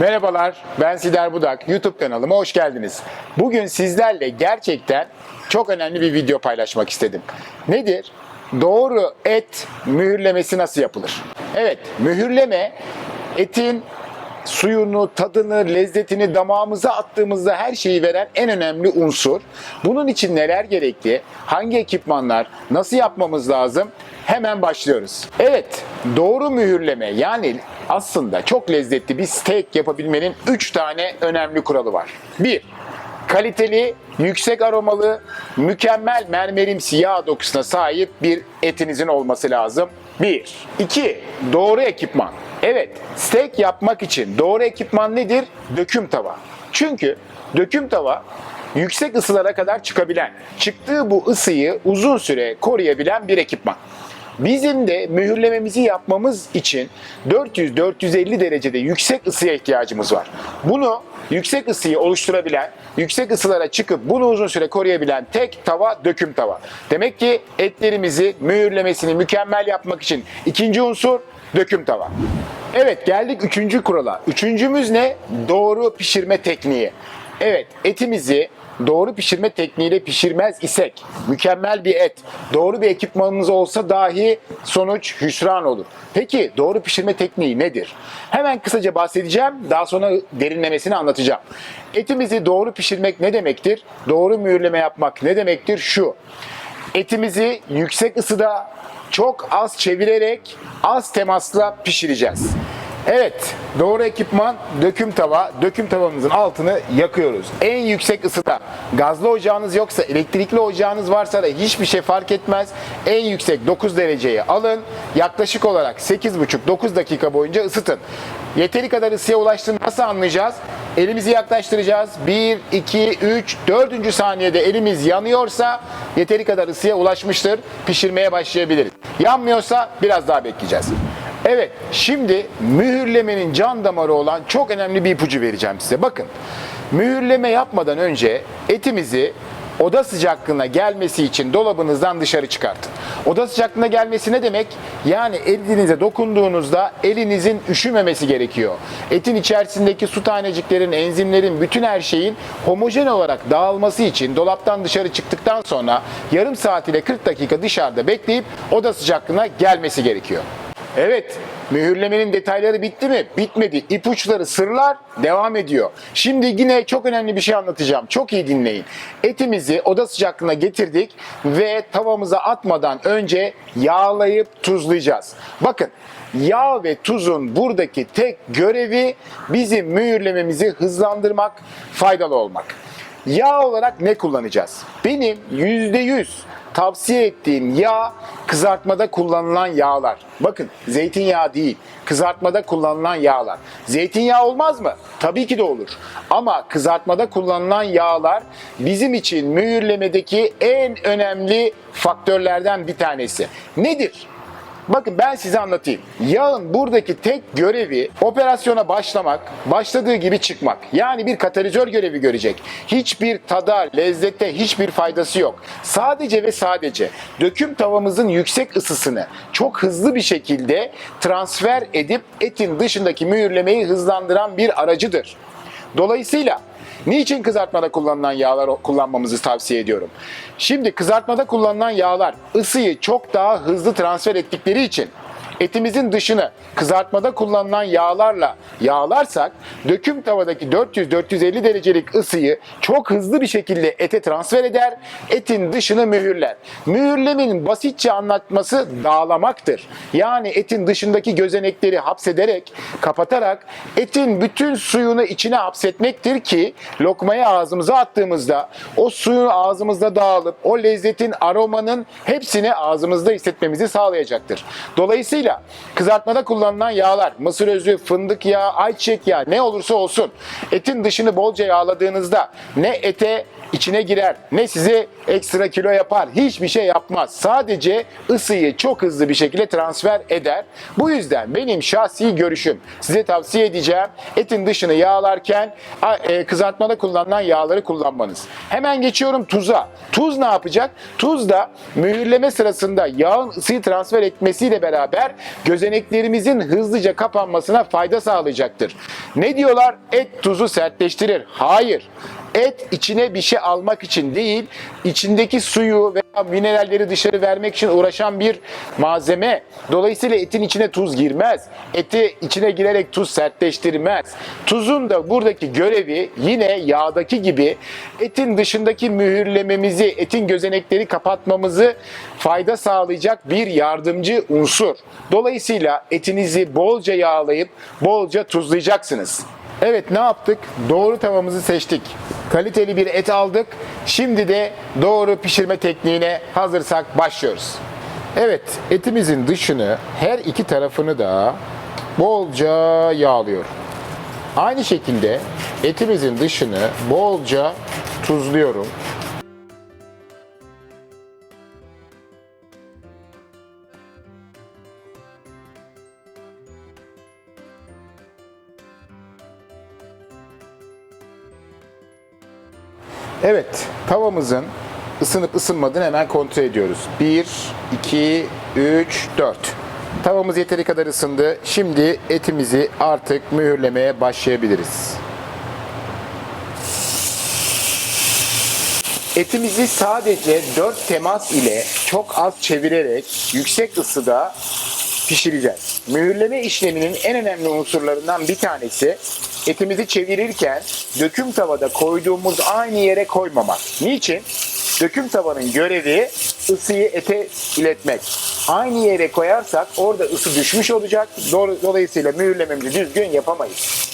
Merhabalar, ben Sider Budak. YouTube kanalıma hoş geldiniz. Bugün sizlerle gerçekten çok önemli bir video paylaşmak istedim. Nedir? Doğru et mühürlemesi nasıl yapılır? Evet, mühürleme etin suyunu, tadını, lezzetini damağımıza attığımızda her şeyi veren en önemli unsur. Bunun için neler gerekli? Hangi ekipmanlar? Nasıl yapmamız lazım? Hemen başlıyoruz. Evet, doğru mühürleme yani aslında çok lezzetli bir steak yapabilmenin 3 tane önemli kuralı var. 1. Kaliteli, yüksek aromalı, mükemmel mermerimsi yağ dokusuna sahip bir etinizin olması lazım. 1. 2. Doğru ekipman. Evet, steak yapmak için doğru ekipman nedir? Döküm tava. Çünkü döküm tava yüksek ısılara kadar çıkabilen, çıktığı bu ısıyı uzun süre koruyabilen bir ekipman. Bizim de mühürlememizi yapmamız için 400-450 derecede yüksek ısıya ihtiyacımız var. Bunu yüksek ısıyı oluşturabilen, yüksek ısılara çıkıp bunu uzun süre koruyabilen tek tava döküm tava. Demek ki etlerimizi mühürlemesini mükemmel yapmak için ikinci unsur döküm tava. Evet geldik üçüncü kurala. Üçüncümüz ne? Doğru pişirme tekniği. Evet etimizi doğru pişirme tekniğiyle pişirmez isek mükemmel bir et, doğru bir ekipmanımız olsa dahi sonuç hüsran olur. Peki doğru pişirme tekniği nedir? Hemen kısaca bahsedeceğim, daha sonra derinlemesini anlatacağım. Etimizi doğru pişirmek ne demektir? Doğru mühürleme yapmak ne demektir? Şu, etimizi yüksek ısıda çok az çevirerek az temasla pişireceğiz. Evet, doğru ekipman döküm tava. Döküm tavamızın altını yakıyoruz. En yüksek ısıda. Gazlı ocağınız yoksa, elektrikli ocağınız varsa da hiçbir şey fark etmez. En yüksek 9 dereceyi alın. Yaklaşık olarak 8,5-9 dakika boyunca ısıtın. Yeteri kadar ısıya ulaştığını nasıl anlayacağız? Elimizi yaklaştıracağız. 1, 2, 3, 4. saniyede elimiz yanıyorsa yeteri kadar ısıya ulaşmıştır. Pişirmeye başlayabiliriz. Yanmıyorsa biraz daha bekleyeceğiz. Evet, şimdi mühürlemenin can damarı olan çok önemli bir ipucu vereceğim size. Bakın, mühürleme yapmadan önce etimizi oda sıcaklığına gelmesi için dolabınızdan dışarı çıkartın. Oda sıcaklığına gelmesi ne demek? Yani elinize dokunduğunuzda elinizin üşümemesi gerekiyor. Etin içerisindeki su taneciklerin, enzimlerin, bütün her şeyin homojen olarak dağılması için dolaptan dışarı çıktıktan sonra yarım saat ile 40 dakika dışarıda bekleyip oda sıcaklığına gelmesi gerekiyor. Evet, mühürlemenin detayları bitti mi? Bitmedi. İpuçları, sırlar devam ediyor. Şimdi yine çok önemli bir şey anlatacağım. Çok iyi dinleyin. Etimizi oda sıcaklığına getirdik ve tavamıza atmadan önce yağlayıp tuzlayacağız. Bakın, yağ ve tuzun buradaki tek görevi bizim mühürlememizi hızlandırmak, faydalı olmak. Yağ olarak ne kullanacağız? Benim %100 tavsiye ettiğim yağ kızartmada kullanılan yağlar. Bakın zeytinyağı değil, kızartmada kullanılan yağlar. Zeytinyağı olmaz mı? Tabii ki de olur. Ama kızartmada kullanılan yağlar bizim için mühürlemedeki en önemli faktörlerden bir tanesi. Nedir? Bakın ben size anlatayım. Yağın buradaki tek görevi operasyona başlamak, başladığı gibi çıkmak. Yani bir katalizör görevi görecek. Hiçbir tada, lezzete hiçbir faydası yok. Sadece ve sadece döküm tavamızın yüksek ısısını çok hızlı bir şekilde transfer edip etin dışındaki mühürlemeyi hızlandıran bir aracıdır. Dolayısıyla Niçin kızartmada kullanılan yağlar kullanmamızı tavsiye ediyorum? Şimdi kızartmada kullanılan yağlar ısıyı çok daha hızlı transfer ettikleri için etimizin dışını kızartmada kullanılan yağlarla yağlarsak döküm tavadaki 400-450 derecelik ısıyı çok hızlı bir şekilde ete transfer eder, etin dışını mühürler. Mühürlemenin basitçe anlatması dağlamaktır. Yani etin dışındaki gözenekleri hapsederek, kapatarak etin bütün suyunu içine hapsetmektir ki lokmayı ağzımıza attığımızda o suyun ağzımızda dağılıp o lezzetin, aromanın hepsini ağzımızda hissetmemizi sağlayacaktır. Dolayısıyla kızartmada kullanılan yağlar, mısır özü, fındık yağı, ayçiçek yağı ne olursa olsun etin dışını bolca yağladığınızda ne ete içine girer, ne sizi ekstra kilo yapar, hiçbir şey yapmaz. Sadece ısıyı çok hızlı bir şekilde transfer eder. Bu yüzden benim şahsi görüşüm, size tavsiye edeceğim etin dışını yağlarken e, kızartmada kullanılan yağları kullanmanız. Hemen geçiyorum tuza. Tuz ne yapacak? Tuz da mühürleme sırasında yağın ısıyı transfer etmesiyle beraber gözeneklerimizin hızlıca kapanmasına fayda sağlayacaktır. Ne diyorlar? Et tuzu sertleştirir. Hayır. Et içine bir şey almak için değil, içindeki suyu veya mineralleri dışarı vermek için uğraşan bir malzeme. Dolayısıyla etin içine tuz girmez. Eti içine girerek tuz sertleştirmez. Tuzun da buradaki görevi yine yağdaki gibi etin dışındaki mühürlememizi, etin gözenekleri kapatmamızı fayda sağlayacak bir yardımcı unsur. Dolayısıyla etinizi bolca yağlayıp bolca tuzlayacaksınız. Evet ne yaptık? Doğru tavamızı seçtik. Kaliteli bir et aldık. Şimdi de doğru pişirme tekniğine hazırsak başlıyoruz. Evet etimizin dışını her iki tarafını da bolca yağlıyor. Aynı şekilde etimizin dışını bolca tuzluyorum. Evet, tavamızın ısınıp ısınmadığını hemen kontrol ediyoruz. 1, 2, 3, 4. Tavamız yeteri kadar ısındı. Şimdi etimizi artık mühürlemeye başlayabiliriz. Etimizi sadece 4 temas ile çok az çevirerek yüksek ısıda pişireceğiz. Mühürleme işleminin en önemli unsurlarından bir tanesi etimizi çevirirken döküm tavada koyduğumuz aynı yere koymamak. Niçin? Döküm tavanın görevi ısıyı ete iletmek. Aynı yere koyarsak orada ısı düşmüş olacak. Dolayısıyla mühürlememizi düzgün yapamayız.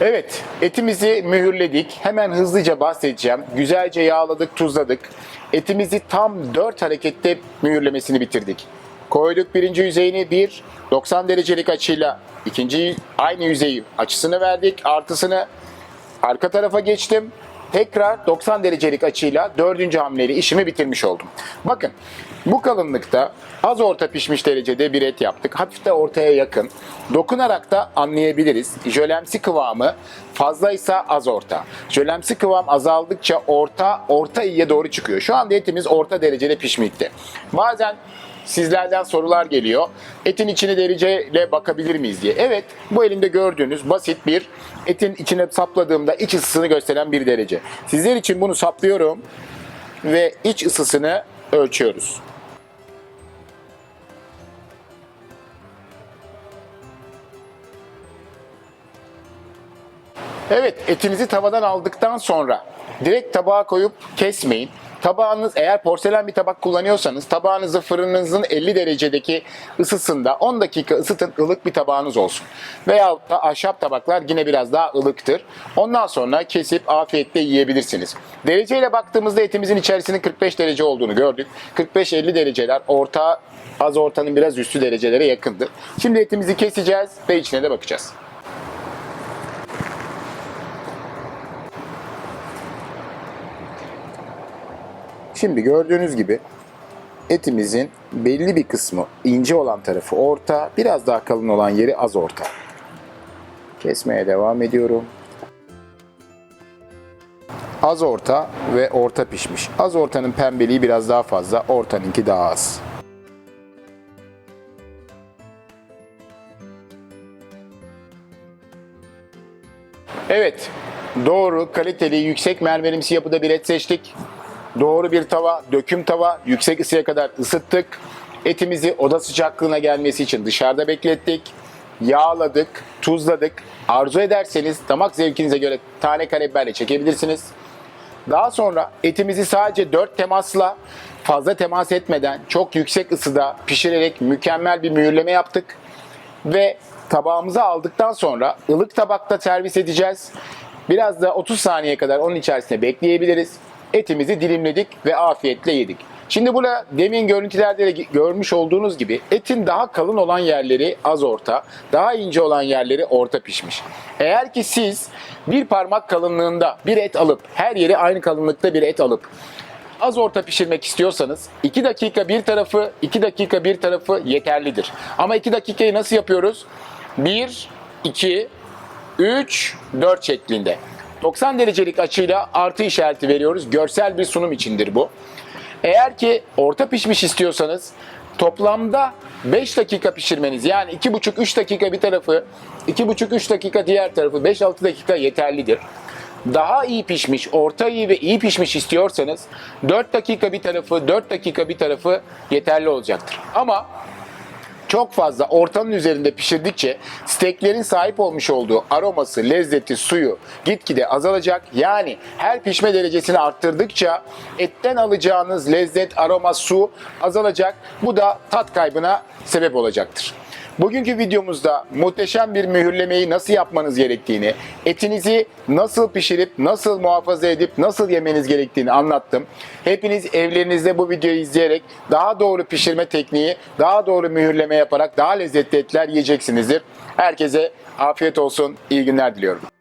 Evet, etimizi mühürledik. Hemen hızlıca bahsedeceğim. Güzelce yağladık, tuzladık. Etimizi tam 4 harekette mühürlemesini bitirdik. Koyduk birinci yüzeyini bir 90 derecelik açıyla ikinci aynı yüzeyi açısını verdik. Artısını arka tarafa geçtim. Tekrar 90 derecelik açıyla dördüncü hamleyle işimi bitirmiş oldum. Bakın bu kalınlıkta az orta pişmiş derecede bir et yaptık. Hafif de ortaya yakın. Dokunarak da anlayabiliriz. Jölemsi kıvamı fazlaysa az orta. Jölemsi kıvam azaldıkça orta, orta iyiye doğru çıkıyor. Şu anda etimiz orta derecede pişmekte. Bazen sizlerden sorular geliyor. Etin içine dereceyle bakabilir miyiz diye. Evet, bu elimde gördüğünüz basit bir etin içine sapladığımda iç ısısını gösteren bir derece. Sizler için bunu saplıyorum ve iç ısısını ölçüyoruz. Evet, etinizi tavadan aldıktan sonra direkt tabağa koyup kesmeyin. Tabağınız eğer porselen bir tabak kullanıyorsanız tabağınızı fırınınızın 50 derecedeki ısısında 10 dakika ısıtın ılık bir tabağınız olsun. Veyahut da ahşap tabaklar yine biraz daha ılıktır. Ondan sonra kesip afiyetle yiyebilirsiniz. Dereceyle baktığımızda etimizin içerisinin 45 derece olduğunu gördük. 45-50 dereceler orta az ortanın biraz üstü derecelere yakındır. Şimdi etimizi keseceğiz ve içine de bakacağız. Şimdi gördüğünüz gibi etimizin belli bir kısmı ince olan tarafı orta, biraz daha kalın olan yeri az orta. Kesmeye devam ediyorum. Az orta ve orta pişmiş. Az ortanın pembeliği biraz daha fazla, ortanınki daha az. Evet, doğru, kaliteli, yüksek mermerimsi yapıda bir et seçtik. Doğru bir tava, döküm tava, yüksek ısıya kadar ısıttık. Etimizi oda sıcaklığına gelmesi için dışarıda beklettik. Yağladık, tuzladık. Arzu ederseniz damak zevkinize göre tane karabiberle çekebilirsiniz. Daha sonra etimizi sadece 4 temasla fazla temas etmeden çok yüksek ısıda pişirerek mükemmel bir mühürleme yaptık. Ve tabağımıza aldıktan sonra ılık tabakta servis edeceğiz. Biraz da 30 saniye kadar onun içerisinde bekleyebiliriz. Etimizi dilimledik ve afiyetle yedik. Şimdi burada demin görüntülerde de görmüş olduğunuz gibi etin daha kalın olan yerleri az orta, daha ince olan yerleri orta pişmiş. Eğer ki siz bir parmak kalınlığında bir et alıp her yeri aynı kalınlıkta bir et alıp az orta pişirmek istiyorsanız 2 dakika bir tarafı, 2 dakika bir tarafı yeterlidir. Ama 2 dakikayı nasıl yapıyoruz? 1, 2, 3, 4 şeklinde. 90 derecelik açıyla artı işareti veriyoruz. Görsel bir sunum içindir bu. Eğer ki orta pişmiş istiyorsanız toplamda 5 dakika pişirmeniz yani 2,5-3 dakika bir tarafı, 2,5-3 dakika diğer tarafı, 5-6 dakika yeterlidir. Daha iyi pişmiş, orta iyi ve iyi pişmiş istiyorsanız 4 dakika bir tarafı, 4 dakika bir tarafı yeterli olacaktır. Ama çok fazla ortanın üzerinde pişirdikçe steaklerin sahip olmuş olduğu aroması, lezzeti, suyu gitgide azalacak. Yani her pişme derecesini arttırdıkça etten alacağınız lezzet, aroma, su azalacak. Bu da tat kaybına sebep olacaktır. Bugünkü videomuzda muhteşem bir mühürlemeyi nasıl yapmanız gerektiğini, etinizi nasıl pişirip, nasıl muhafaza edip, nasıl yemeniz gerektiğini anlattım. Hepiniz evlerinizde bu videoyu izleyerek daha doğru pişirme tekniği, daha doğru mühürleme yaparak daha lezzetli etler yiyeceksinizdir. Herkese afiyet olsun, iyi günler diliyorum.